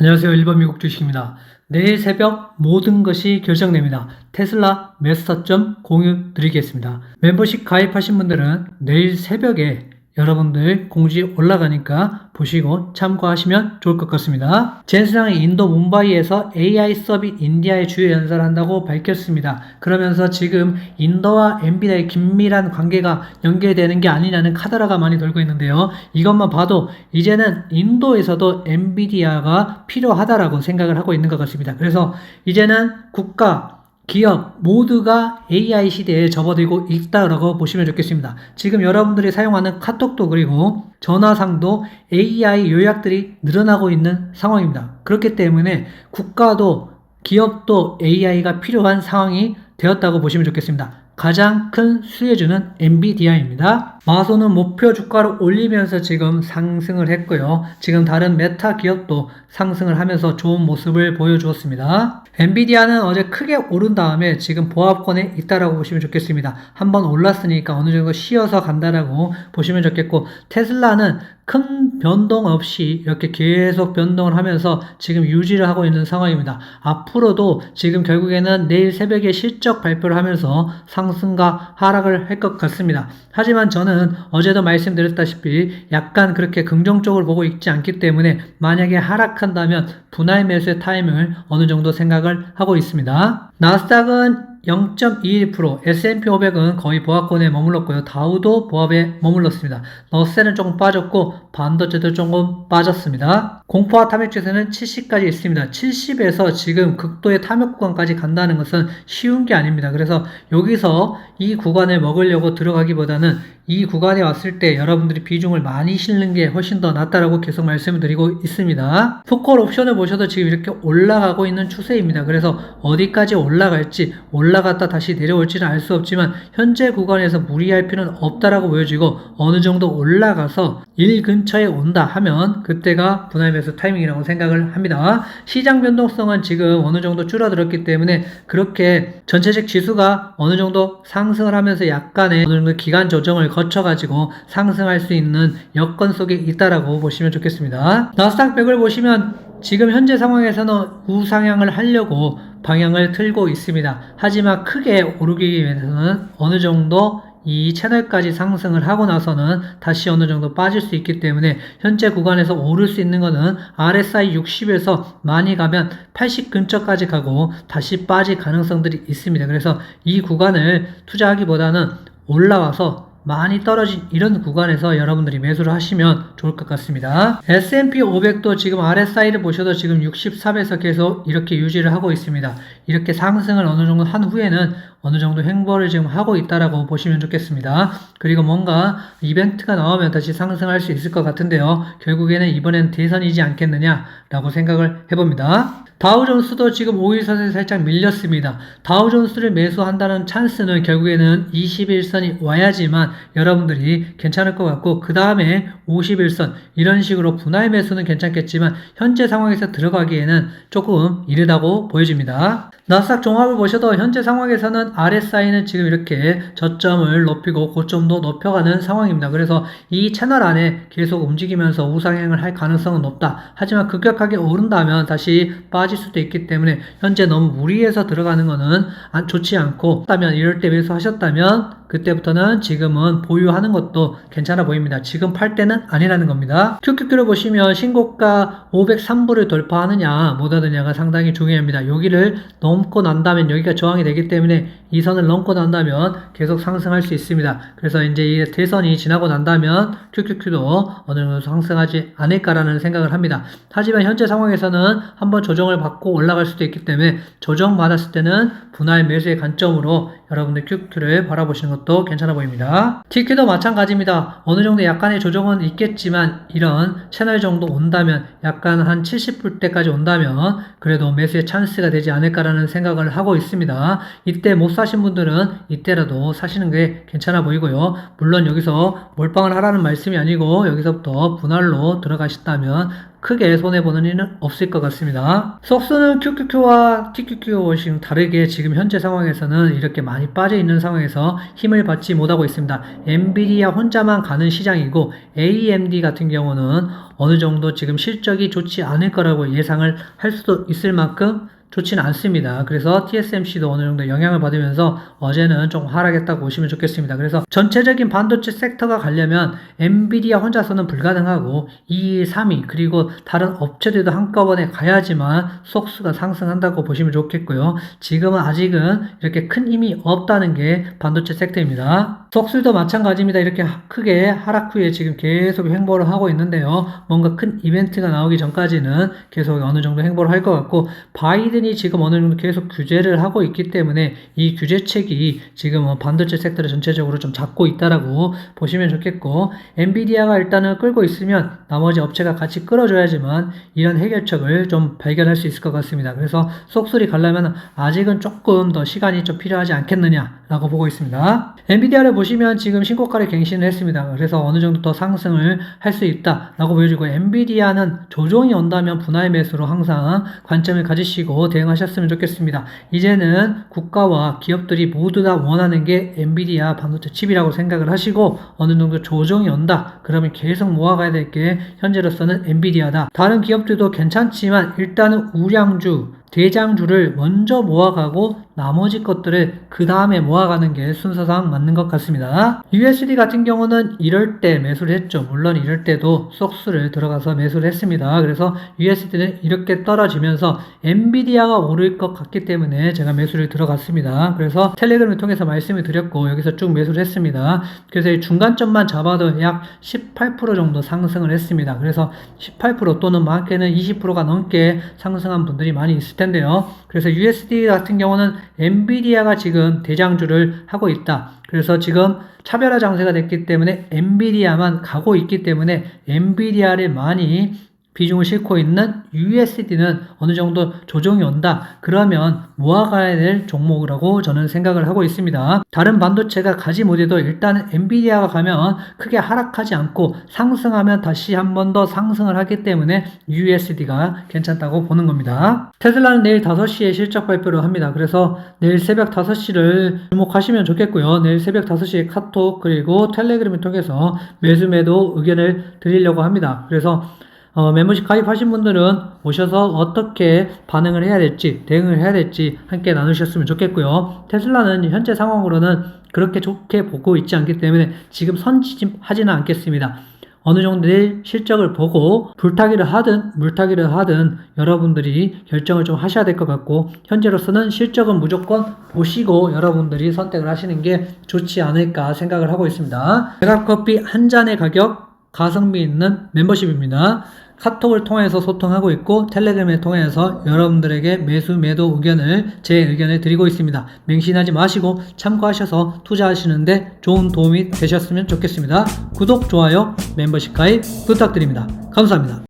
안녕하세요. 일본 미국 주식입니다. 내일 새벽 모든 것이 결정됩니다. 테슬라 매스터 점 공유 드리겠습니다. 멤버십 가입하신 분들은 내일 새벽에 여러분들 공지 올라가니까 보시고 참고하시면 좋을 것 같습니다. 젠스랑이 인도 뭄바이에서 AI 서밋 인디아에 주요 연설을 한다고 밝혔습니다. 그러면서 지금 인도와 엔비디아의 긴밀한 관계가 연계되는 게 아니냐는 카더라가 많이 돌고 있는데요. 이것만 봐도 이제는 인도에서도 엔비디아가 필요하다라고 생각을 하고 있는 것 같습니다. 그래서 이제는 국가 기업 모두가 AI 시대에 접어들고 있다라고 보시면 좋겠습니다. 지금 여러분들이 사용하는 카톡도 그리고 전화상도 AI 요약들이 늘어나고 있는 상황입니다. 그렇기 때문에 국가도 기업도 AI가 필요한 상황이 되었다고 보시면 좋겠습니다. 가장 큰 수혜주는 엔비디아입니다. 마소는 목표 주가를 올리면서 지금 상승을 했고요. 지금 다른 메타 기업도 상승을 하면서 좋은 모습을 보여주었습니다. 엔비디아는 어제 크게 오른 다음에 지금 보합권에 있다라고 보시면 좋겠습니다. 한번 올랐으니까 어느 정도 쉬어서 간다라고 보시면 좋겠고 테슬라는 큰 변동 없이 이렇게 계속 변동을 하면서 지금 유지를 하고 있는 상황입니다. 앞으로도 지금 결국에는 내일 새벽에 실적 발표를 하면서 상승과 하락을 할 것 같습니다. 하지만 저는 어제도 말씀드렸다시피 약간 그렇게 긍정적으로 보고 있지 않기 때문에 만약에 하락한다면 분할 매수의 타임을 어느 정도 생각을 하고 있습니다. 나스닥은 0.21%, S&P 500은 거의 보합권에 머물렀고요. 다우도 보합에 머물렀습니다. 너셀은 조금 빠졌고 반도체도 조금 빠졌습니다. 공포와 탐욕 지수는 70까지 있습니다. 70에서 지금 극도의 탐욕 구간까지 간다는 것은 쉬운 게 아닙니다. 그래서 여기서 이 구간을 먹으려고 들어가기보다는 이 구간에 왔을 때 여러분들이 비중을 많이 실는 게 훨씬 더 낫다라고 계속 말씀을 드리고 있습니다. 포컬 옵션을 보셔도 지금 이렇게 올라가고 있는 추세입니다. 그래서 어디까지 올라갈지 올라갔다 다시 내려올지는 알 수 없지만 현재 구간에서 무리할 필요는 없다라고 보여지고 어느 정도 올라가서 일 근처에 온다 하면 그때가 분할 매수 타이밍이라고 생각을 합니다. 시장 변동성은 지금 어느 정도 줄어들었기 때문에 그렇게 전체적 지수가 어느 정도 상승을 하면서 약간의 어느 정도 기간 조정을 거쳐가지고 상승할 수 있는 여건 속에 있다라고 보시면 좋겠습니다. 나스닥 100을 보시면 지금 현재 상황에서는 우상향을 하려고 방향을 틀고 있습니다. 하지만 크게 오르기 위해서는 어느 정도 이 채널까지 상승을 하고 나서는 다시 어느 정도 빠질 수 있기 때문에 현재 구간에서 오를 수 있는 것은 RSI 60에서 많이 가면 80 근처까지 가고 다시 빠질 가능성들이 있습니다. 그래서 이 구간을 투자하기보다는 올라와서 많이 떨어진 이런 구간에서 여러분들이 매수를 하시면 좋을 것 같습니다. S&P 500도 지금 RSI를 보셔도 지금 63에서 계속 이렇게 유지를 하고 있습니다. 이렇게 상승을 어느 정도 한 후에는 어느 정도 행보를 지금 하고 있다라고 보시면 좋겠습니다. 그리고 뭔가 이벤트가 나오면 다시 상승할 수 있을 것 같은데요. 결국에는 이번엔 대선이지 않겠느냐라고 생각을 해봅니다. 다우존스도 지금 5일선에 살짝 밀렸습니다. 다우존스를 매수한다는 찬스는 결국에는 21선이 와야지만 여러분들이 괜찮을 것 같고 그 다음에 51선 이런 식으로 분할 매수는 괜찮겠지만 현재 상황에서 들어가기에는 조금 이르다고 보여집니다. 나스닥 종합을 보셔도 현재 상황에서는 RSI는 지금 이렇게 저점을 높이고 고점도 높여가는 상황입니다. 그래서 이 채널 안에 계속 움직이면서 우상향을 할 가능성은 높다. 하지만 급격하게 오른다면 다시 빠질 수도 있기 때문에 현재 너무 무리해서 들어가는 것은 안- 좋지 않고 다면 이럴 때 매수하셨다면 그때부터는 지금은 보유하는 것도 괜찮아 보입니다. 지금 팔 때는 아니라는 겁니다. QQQ를 보시면 신고가 503불을 돌파하느냐 못 하느냐가 상당히 중요합니다. 여기를 넘고 난다면 여기가 저항이 되기 때문에 이 선을 넘고 난다면 계속 상승할 수 있습니다. 그래서 이제 이 대선이 지나고 난다면 QQQ도 어느 정도 상승하지 않을까라는 생각을 합니다. 하지만 현재 상황에서는 한번 조정을 받고 올라갈 수도 있기 때문에 조정 받았을 때는 분할 매수의 관점으로 여러분들 QQ를 바라보시는 것도 괜찮아 보입니다. TQ도 마찬가지입니다. 어느 정도 약간의 조정은 있겠지만 이런 채널 정도 온다면 약간 한 70불대까지 온다면 그래도 매수의 찬스가 되지 않을까라는 생각을 하고 있습니다. 이때 못 사신 분들은 이때라도 사시는 게 괜찮아 보이고요. 물론 여기서 몰빵을 하라는 말씀이 아니고 여기서부터 분할로 들어가신다면 크게 손해보는 일은 없을 것 같습니다. 속수는 QQQ와 TQQ와 지금 다르게 지금 현재 상황에서는 이렇게 많이 빠져 있는 상황에서 힘을 받지 못하고 있습니다. 엔비디아 혼자만 가는 시장이고 AMD 같은 경우는 어느 정도 지금 실적이 좋지 않을 거라고 예상을 할 수도 있을 만큼 좋지는 않습니다. 그래서 TSMC도 어느 정도 영향을 받으면서 어제는 좀 하락했다고 보시면 좋겠습니다. 그래서 전체적인 반도체 섹터가 가려면 엔비디아 혼자서는 불가능하고 2위, 3위 그리고 다른 업체들도 한꺼번에 가야지만 속수가 상승한다고 보시면 좋겠고요. 지금은 아직은 이렇게 큰 힘이 없다는 게 반도체 섹터입니다. 속수도 마찬가지입니다. 이렇게 크게 하락 후에 지금 계속 횡보를 하고 있는데요. 뭔가 큰 이벤트가 나오기 전까지는 계속 어느 정도 횡보를 할 것 같고 바이든이 지금 어느 정도 계속 규제를 하고 있기 때문에 이 규제책이 지금 뭐 반도체 섹터를 전체적으로 좀 잡고 있다라고 보시면 좋겠고 엔비디아가 일단은 끌고 있으면 나머지 업체가 같이 끌어줘야지만 이런 해결책을 좀 발견할 수 있을 것 같습니다. 그래서 속수리 가려면 아직은 조금 더 시간이 좀 필요하지 않겠느냐라고 보고 있습니다. 엔비디아를 보시면 지금 신고가를 갱신을 했습니다. 그래서 어느 정도 더 상승을 할 수 있다라고 보여주고 엔비디아는 조정이 온다면 분할 매수로 항상 관점을 가지시고 대응하셨으면 좋겠습니다. 이제는 국가와 기업들이 모두 다 원하는 게 엔비디아 반도체 칩이라고 생각을 하시고 어느 정도 조정이 온다. 그러면 계속 모아가야 될 게 현재로서는 엔비디아다. 다른 기업들도 괜찮지만 일단은 우량주 대장주를 먼저 모아가고 나머지 것들을 그 다음에 모아가는 게 순서상 맞는 것 같습니다. USD 같은 경우는 이럴 때 매수를 했죠. 물론 이럴 때도 속수를 들어가서 매수를 했습니다. 그래서 USD는 이렇게 떨어지면서 엔비디아가 오를 것 같기 때문에 제가 매수를 들어갔습니다. 그래서 텔레그램을 통해서 말씀을 드렸고 여기서 쭉 매수를 했습니다. 그래서 이 중간점만 잡아도 약 18% 정도 상승을 했습니다. 그래서 18% 또는 많게는 20%가 넘게 상승한 분들이 많이 있을 텐데요. 그래서 USD 같은 경우는 엔비디아가 지금 대장주를 하고 있다. 그래서 지금 차별화 장세가 됐기 때문에 엔비디아만 가고 있기 때문에 엔비디아를 많이 비중을 싣고 있는 USD는 어느 정도 조정이 온다. 그러면 모아가야 될 종목이라고 저는 생각을 하고 있습니다. 다른 반도체가 가지 못해도 일단은 엔비디아가 가면 크게 하락하지 않고 상승하면 다시 한 번 더 상승을 하기 때문에 USD가 괜찮다고 보는 겁니다. 테슬라는 내일 5시에 실적 발표를 합니다. 그래서 내일 새벽 5시를 주목하시면 좋겠고요. 내일 새벽 5시에 카톡 그리고 텔레그램을 통해서 매수 매도 의견을 드리려고 합니다. 그래서 어, 멤버십 가입하신 분들은 오셔서 어떻게 반응을 해야 될지, 대응을 해야 될지 함께 나누셨으면 좋겠고요. 테슬라는 현재 상황으로는 그렇게 좋게 보고 있지 않기 때문에 지금 선지집하지는 않겠습니다. 어느 정도의 실적을 보고 불타기를 하든 물타기를 하든 여러분들이 결정을 좀 하셔야 될 것 같고 현재로서는 실적은 무조건 보시고 여러분들이 선택을 하시는 게 좋지 않을까 생각을 하고 있습니다. 메가커피 한 잔의 가격 가성비 있는 멤버십입니다. 카톡을 통해서 소통하고 있고 텔레그램을 통해서 여러분들에게 매수 매도 의견을 제 의견을 드리고 있습니다. 맹신하지 마시고 참고하셔서 투자하시는데 좋은 도움이 되셨으면 좋겠습니다. 구독, 좋아요, 멤버십 가입 부탁드립니다. 감사합니다.